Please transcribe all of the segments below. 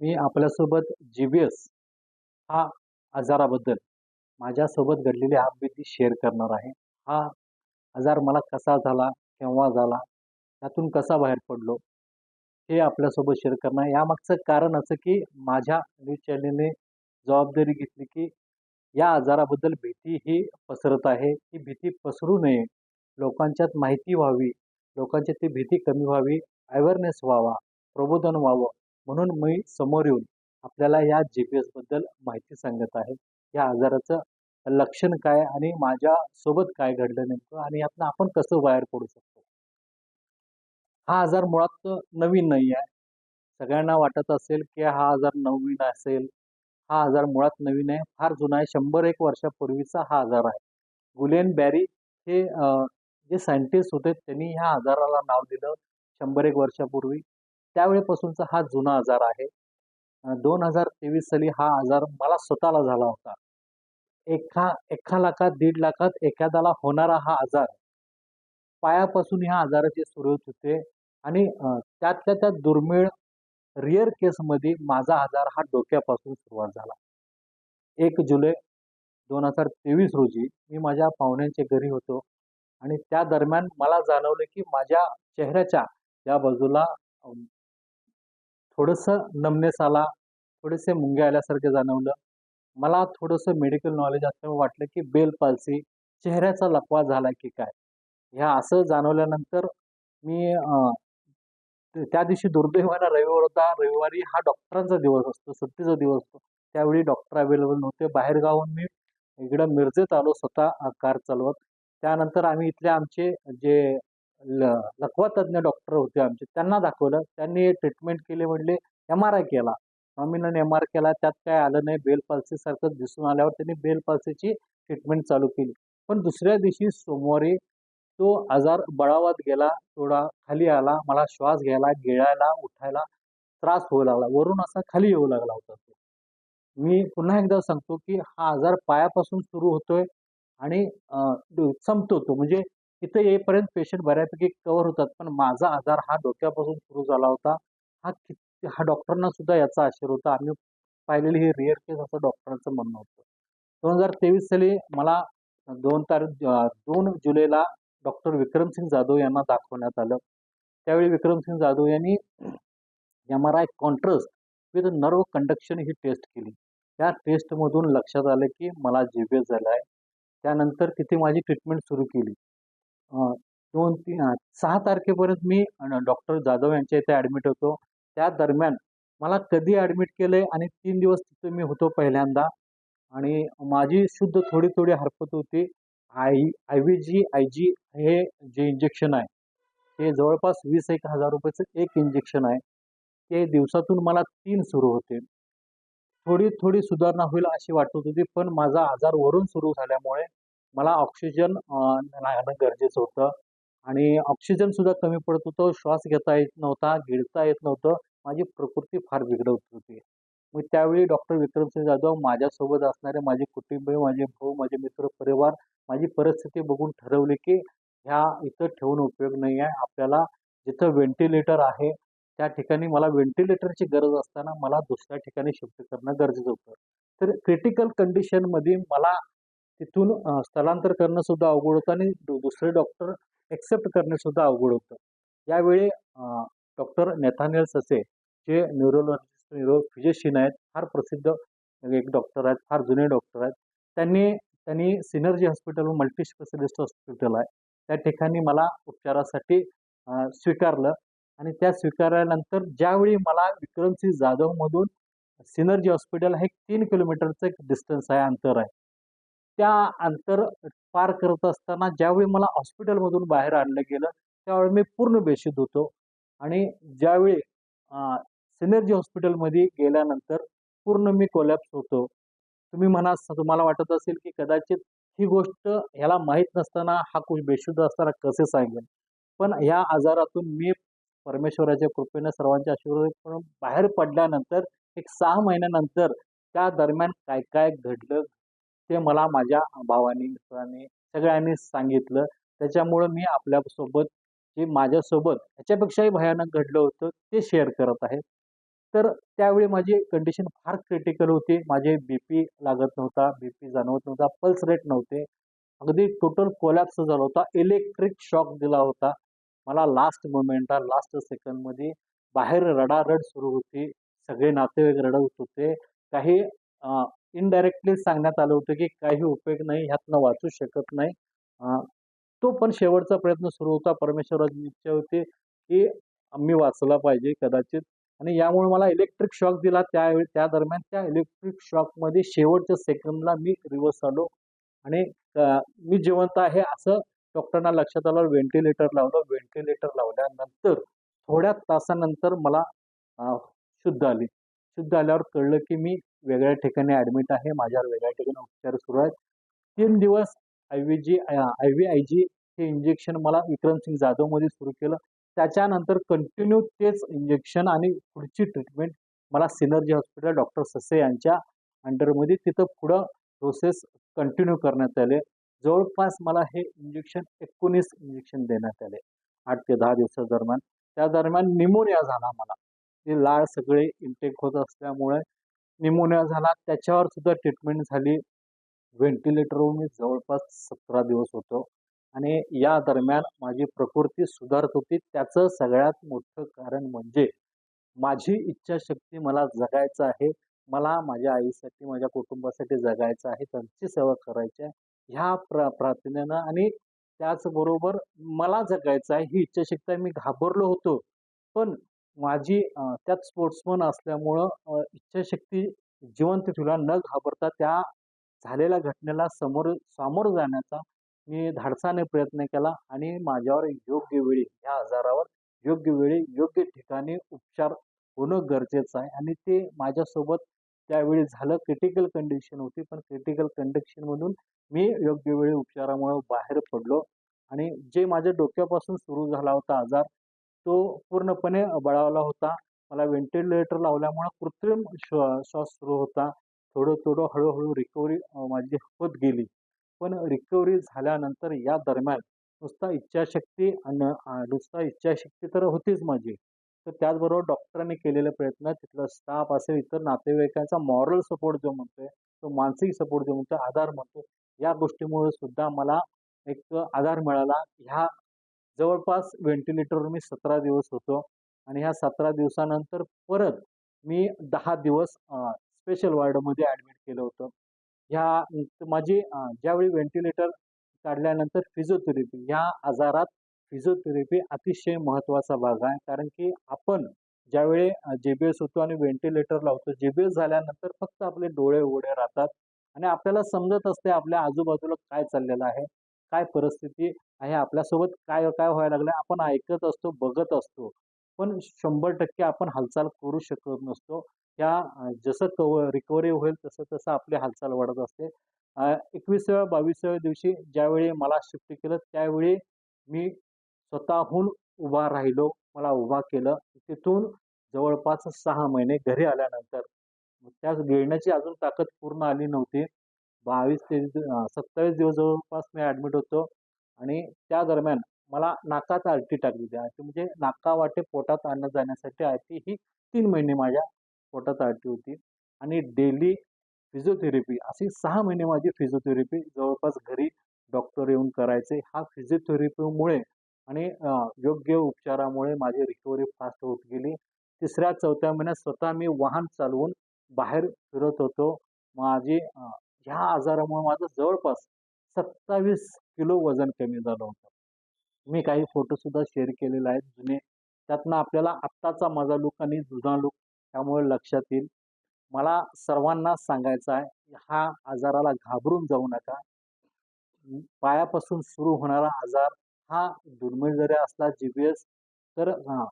मी आपल्यासोबत G S हा आजाराबद्दल माझ्यासोबत घडलेली आपबीती शेअर करणार आहे. हा आजार मला कसा झाला केव्हा झाला त्यातून कसा बाहेर पडलो हे आपल्यासोबत शेअर करणार यामागचं कारण असं की माझ्या न्यूज चॅनलने जबाबदारी घेतली की या आजाराबद्दल भीती ही पसरत आहे ही भीती पसरू नये. लोकांच्यात माहिती व्हावी लोकांच्या ती भीती कमी व्हावी अवेअरनेस व्हावा प्रबोधन व्हावं. म्हणून मी समोर येऊन आपल्याला या जी पी एसबद्दल माहिती सांगत आहे. या आजाराचं लक्षण काय आणि माझ्यासोबत काय घडलं नेमकं आणि यातनं आपण कसं बाहेर पडू शकतो? हा आजार मुळात नवीन नाही आहे. सगळ्यांना वाटत असेल की हा आजार नवीन असेल. हा आजार मुळात नवीन आहे. फार जुना आहे. शंभर एक वर्षापूर्वीचा हा आजार आहे. गुलेन बॅरी हे जे सायंटिस्ट होते त्यांनी ह्या आजाराला नाव दिलं शंभर एक वर्षापूर्वी. त्यावेळेपासूनचा हा जुना आजार आहे. दोन हजार तेवीस साली हा आजार मला स्वतःला झाला होता. एका एका लाखात दीड लाखात एखाद्याला होणारा हा आजार पायापासून ह्या आजाराची सुरुवात होते आणि त्यातल्या त्या दुर्मिळ रिअर केसमध्ये माझा आजार हा डोक्यापासून सुरुवात झाला. एक जुलै दोन हजार तेवीस रोजी मी माझ्या पाहुण्यांच्या घरी होतो. आणि त्या दरम्यान मला जाणवलं की माझ्या चेहऱ्याच्या या बाजूला थोडंसं नमनेस आला थोडेसे मुंगे आल्यासारखे जाणवलं. मला थोडंसं मेडिकल नॉलेज असल्यामुळे वाटलं की बेल पालसी चेहऱ्याचा लकवा झाला की काय? ह्या असं जाणवल्यानंतर मी त्या दिवशी दुर्दैवानं रविवार होता. रविवारी हा डॉक्टरांचा दिवस असतो सुट्टीचा दिवस असतो. त्यावेळी डॉक्टर अवेलेबल नव्हते. बाहेर गावून मी इकडं मिरजेत आलो स्वतः कार चालवत. त्यानंतर आम्ही इथले आमचे जे ल डॉक्टर होते आमचे. त्यांना दाखवलं. त्यांनी ट्रीटमेंट केले म्हणले एम आर आय केला. नॉमिनल एम आर केला. त्यात काय आलं नाही. बेल पाल्सीसारखं दिसून आल्यावर त्यांनी बेल पाल्सीची ट्रीटमेंट चालू केली. पण दुसऱ्या दिवशी सोमवारी तो आजार बळावत गेला. थोडा खाली आला. मला श्वास घ्यायला गिळायला उठायला त्रास होऊ लागला. वरून असा खाली येऊ लागला होता तो. मी पुन्हा एकदा सांगतो की हा आजार पायापासून सुरू होतोय आणि संपतो तो. म्हणजे इथं येईपर्यंत पेशंट बऱ्यापैकी कव्हर होतात. पण माझा आजार हा डोक्यापासून सुरू झाला होता. हा किती हा डॉक्टरांना सुद्धा याचा आशीर होता. आम्ही पाहिलेली ही रिअर केस असं डॉक्टरांचं म्हणणं होतं. दोन हजार तेवीस साली मला दोन तारीख दोन जुलैला डॉक्टर विक्रमसिंग जाधव यांना दाखवण्यात आलं. त्यावेळी विक्रमसिंग जाधव यांनी M R I contrast with nerve conduction he test केली. त्या टेस्टमधून लक्षात आलं की मला जी बी एस झालं आहे त्यानंतर तिथे माझी ट्रीटमेंट सुरू केली. दोन तीन सहा तारखेपर्यंत मी डॉक्टर जाधव यांच्या इथे ॲडमिट होतो. त्या दरम्यान मला कधी ॲडमिट केलं आहे आणि तीन दिवस तिथे मी होतो पहिल्यांदा. आणि माझी शुद्ध थोडी थोडी हरकत होती. I I V G I G हे जे इंजेक्शन आहे ते जवळपास वीस एक हजार रुपयाचं एक इंजेक्शन आहे. ते दिवसातून मला तीन सुरू होते. थोडी थोडी सुधारणा होईल अशी वाटत होती पण माझा आजार वरून सुरू झाल्यामुळे मला ऑक्सिजन लागणं गरजेचं होतं. आणि ऑक्सिजनसुद्धा कमी पडत होतं श्वास घेता येत नव्हता गिळता येत नव्हतं. माझी प्रकृती फार बिघडत होती. मग त्यावेळी डॉक्टर विक्रमसिंग जाधव माझ्यासोबत असणारे माझे कुटुंबीय माझे भाऊ माझे मित्र परिवार माझी परिस्थिती बघून ठरवले की ह्या इथं ठेवून उपयोग नाही आहे आपल्याला जिथं व्हेंटिलेटर आहे त्या ठिकाणी मला व्हेंटिलेटरची गरज असताना मला दुसऱ्या ठिकाणी शिफ्ट करणं गरजेचं होतं. तर क्रिटिकल कंडिशनमध्ये मला तिथून स्थलांतर करणं सुद्धा अवघड होतं आणि दुसरे डॉक्टर एक्सेप्ट करणे सुद्धा अवघड होतं. यावेळी डॉक्टर नेथानियल ससे जे न्यूरोलॉजिस्ट न्यूरो फिजिशियन आहेत फार प्रसिद्ध एक डॉक्टर आहेत फार जुने डॉक्टर आहेत. त्यांनी त्यांनी synergy hospital multi specialist hospital आहे. त्या ठिकाणी मला उपचारासाठी स्वीकारलं आणि त्या स्वीकारल्यानंतर ज्यावेळी मला विक्रमसिंह जाधवमधून सिनर्जी हॉस्पिटल हे तीन किलोमीटरचं एक डिस्टन्स आहे अंतर आहे. त्या अंतर पार करत असताना ज्यावेळी मला हॉस्पिटलमधून बाहेर आणलं गेलं त्यावेळी मी पूर्ण बेशुद्ध होतो. आणि ज्यावेळी सिनर्जी हॉस्पिटलमध्ये गेल्यानंतर पूर्ण मी कोलॅप्स होतो. तुम्ही म्हणा तुम्हाला वाटत असेल की कदाचित ही गोष्ट ह्याला माहीत नसताना हा कुश बेशुद्ध असताना कसे सांगेल पण ह्या आजारातून मी परमेश्वराच्या कृपेने सर्वांच्या आशीर्वाद बाहेर पडल्यानंतर एक सहा महिन्यानंतर त्या दरम्यान काय काय घडलं ते मला माझ्या भावानी मित्रांनी सगळ्यांनी सांगितलं त्याच्यामुळं मी आपल्यासोबत जे माझ्यासोबत ह्याच्यापेक्षाही भयानक घडलं होतं ते शेअर करत आहे तर त्यावेळी माझी कंडिशन फार क्रिटिकल होती. माझे बी पी लागत नव्हता, बी पी जाणवत नव्हता, पल्स रेट नव्हते. अगदी टोटल कोलॅप्स झाला होता. इलेक्ट्रिक शॉक दिला होता. मला लास्ट मोमेंटला, लास्ट सेकंडमध्ये बाहेर रडारड सुरू होती. सगळे नातेवाईक रडत होते. काही इनडायरेक्टली सांगण्यात आलं होतं, की काही उपयोग नाही, ह्यातनं वाचू शकत नाही. तो पण शेवटचा प्रयत्न सुरू होता. परमेश्वराची इच्छा होती, की मी वाचला पाहिजे कदाचित आणि यामुळे मला इलेक्ट्रिक शॉक दिला त्यावेळी त्या दरम्यान त्या इलेक्ट्रिक शॉकमध्ये शेवटच्या सेकंदला मी रिव्हर्स आलो आणि मी जिवंत आहे असं डॉक्टरांना लक्षात आलं. व्हेंटिलेटर लावलं. व्हेंटिलेटर लावल्यानंतर थोड्या तासानंतर मला शुद्ध आली. शुद्ध आल्यावर कळलं, की मी वेगळ्या ठिकाणी ॲडमिट आहे. माझ्यावर वेगळ्या ठिकाणी उपचार सुरू आहेत. तीन दिवस आय-व्ही-जी आय-व्ही-आय-जी हे इंजेक्शन मला विक्रमसिंग जाधवमध्ये सुरू केलं. त्याच्यानंतर कंटिन्यू तेच इंजेक्शन आणि पुढची ट्रीटमेंट मला सिनर्जी हॉस्पिटल डॉक्टर ससे यांच्या अंडरमध्ये तिथं पुढं प्रोसेस कंटिन्यू करण्यात आले. जवळपास मला हे इंजेक्शन 19 इंजेक्शन देण्यात आले. आठ ते दहा दिवसादरम्यान. त्या दरम्यान निमोनिया झाला मला. ते लाळ सगळे इनटेक होत असल्यामुळे निमोनिया झाला. त्याच्यावर सुद्धा ट्रीटमेंट झाली. व्हेंटिलेटरवर मी जवळपास 17 दिवस होतो आणि या दरम्यान माझी प्रकृती सुधारत होती. त्याचं सगळ्यात मोठं कारण म्हणजे माझी इच्छाशक्ती मला जगायचं आहे. मला माझ्या आईसाठी, माझ्या कुटुंबासाठी जगायचं आहे. त्यांची सेवा करायची आहे. ह्या प्र प्रार्थनेनं आणि त्याचबरोबर मला जगायचं आहे ही इच्छाशक्ती मी घाबरलो होतो. पण माझी त्यात स्पोर्ट्समन असल्यामुळं इच्छाशक्ती जिवंत ठेवला न घाबरता त्या झालेल्या घटनेला समोर सामोरं जाण्याचा मी धाडसाने प्रयत्न केला आणि माझ्यावर योग्य वेळी या आजारावर योग्य वेळी योग्य ठिकाणी उपचार होणं गरजेचं आहे आणि ते माझ्यासोबत त्यावेळी झालं. क्रिटिकल कंडिशन होती. पण क्रिटिकल कंडिशनमधून मी योग्य वेळी उपचारामुळे बाहेर पडलो आणि जे माझ्या डोक्यापासून सुरू झाला होता आजार, तो पूर्णपणे बळावला होता. मला व्हेंटिलेटर लावल्यामुळं कृत्रिम श्वा श्वास सुरू होता. थोडं-थोडं, हळूहळू रिकव्हरी माझी होत गेली. पण रिकव्हरी झाल्यानंतर या दरम्यान नुसता इच्छाशक्ती आणि नुसता इच्छाशक्ती तर होतीच माझी. तर त्याचबरोबर डॉक्टरांनी केलेले प्रयत्न, तिथला स्टाफ असेल, इतर नातेवाईकांचा मॉरल सपोर्ट जो म्हणतोय, तो मानसिक सपोर्ट जो म्हणतोय, आधार म्हणतो, या गोष्टीमुळे सुद्धा मला एक आधार मिळाला. ह्या जवळपास व्हेंटिलेटरवर मी 17 दिवस होतो आणि ह्या 17 दिवसानंतर परत मी दहा दिवस स्पेशल वॉर्डमध्ये ॲडमिट केलं होतं. ह्या माझी ज्यावेळी व्हेंटिलेटर काढल्यानंतर फिजिओथेरपी ह्या आजारात फिजिओथेरपी अतिशय महत्त्वाचा भाग आहे. कारण की आपण ज्यावेळी जे बी एस होतो आणि व्हेंटिलेटर लावतो. जे बी एस झाल्यानंतर फक्त आपले डोळे उघडे राहतात आणि आपल्याला समजत असते आपल्या आजूबाजूला काय चाललेलं आहे, काय परिस्थिती आहे, आपल्यासोबत काय काय व्हायला लागलं आपण ऐकत असतो, बघत असतो. पण 100% आपण हालचाल करू शकत नसतो. त्या जसं कव रिकव्हरी होईल तसं-तसं आपली हालचाल वाढत असते. अ, 21व्या 22व्या दिवशी ज्यावेळी मला शिफ्ट केलं, त्यावेळी मी स्वतःहून उभा राहिलो. मला उभा केलं. तिथून जवळपास सहा महिने घरी आल्यानंतर त्या गिळण्याची अजून ताकद पूर्ण आली नव्हती. 22 ते सत्तावीस दिवस जवळपास मी ॲडमिट होतो आणि त्या दरम्यान मला नाकात आरटी टाकली होती. आरटी म्हणजे नाकावाटे पोटात अन्न जाण्यासाठी आरटी ही तीन महिने माझ्या पोटात आरटी होती आणि डेली फिजिओथेरपी अशी सहा महिने माझी फिजिओथेरपी जवळपास घरी डॉक्टर येऊन करायचे. हा फिजिओथेरपीमुळे आणि योग्य उपचारामुळे माझी रिकव्हरी फास्ट होत गेली. 3ऱ्या-4थ्या महिन्यात स्वतः मी वाहन चालवून बाहेर फिरत होतो. माझी ह्या आजारामुळे माझं जवळपास 27 किलो वजन कमी झालं होतं. मी काही फोटोसुद्धा शेअर केलेले आहेत जुने. त्यातनं आपल्याला आत्ताचा माझा लुक आणि जुना लुक त्यामुळे लक्षात येईल. मला सर्वांना सांगायचं आहे, हा आजाराला घाबरून जाऊ नका. पायापासून सुरू होणारा आजार हा दुर्मिळ जरी असला जी-बी-एस तर हां,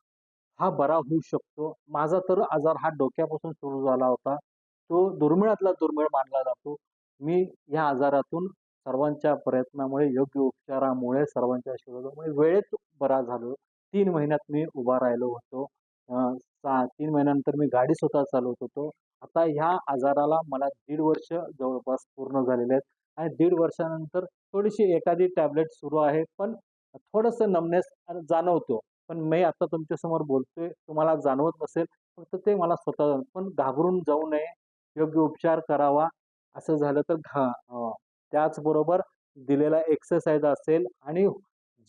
हा बरा होऊ शकतो. माझा तर आजार हा डोक्यापासून सुरू झाला होता. तो दुर्मिळातला दुर्मिळ मानला जातो. मी या आजारातून सर्वांच्या प्रयत्नामुळे, योग्य उपचारामुळे, सर्वांच्या आशीर्वादामुळे वेळेत बरा झालो. तीन महिन्यात मी उभा राहिलो होतो. सहा तीन महिन्यानंतर मी गाडी स्वतः चालवत होतो. आता ह्या आजाराला मला दीड वर्ष जवळपास पूर्ण झालेले आहेत आणि दीड वर्षानंतर थोडीशी एखादी टॅबलेट सुरू आहे, पण थोडंसं नमनेस जाणवतो. पण मी आता तुमच्यासमोर बोलतोय, तुम्हाला जाणवत नसेल, फक्त ते मला स्वतः पण घाबरून जाऊ नये, योग्य उपचार करावा. असं झालं तर घा त्याचबरोबर दिलेला एक्सरसाइज असेल आणि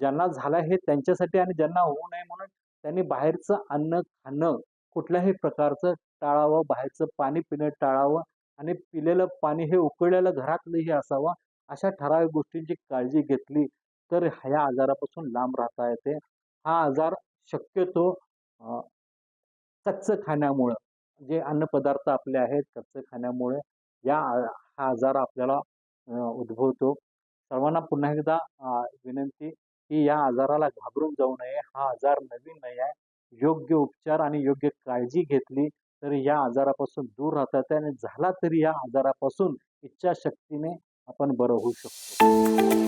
ज्यांना झालं हे त्यांच्यासाठी आणि ज्यांना होऊ नये म्हणून त्यांनी बाहेरचं अन्न खाणं कुठल्याही प्रकारचं टाळावं, बाहेरचं पाणी पिणं टाळावं आणि पिलेलं पाणी हे उकळलेलं घरातलंही असावं. अशा ठराविक गोष्टींची काळजी घेतली, तर ह्या आजारापासून लांब राहता येते. हा आजार शक्यतो कच्चं खाण्यामुळं, जे अन्नपदार्थ आपले आहेत कच्चं खाण्यामुळे या हा आजार आपल्याला उद्भवतो. सर्वांना पुन्हा एकदा विनंती, की या आजाराला घाबरून जाऊ नये. हा आजार नवीन नाही आहे. योग्य उपचार आणि योग्य काळजी घेतली, तर या आजारापासून दूर राहतात आणि झाला तरी या आजारापासून इच्छाशक्तीने आपण बरं होऊ शकतो.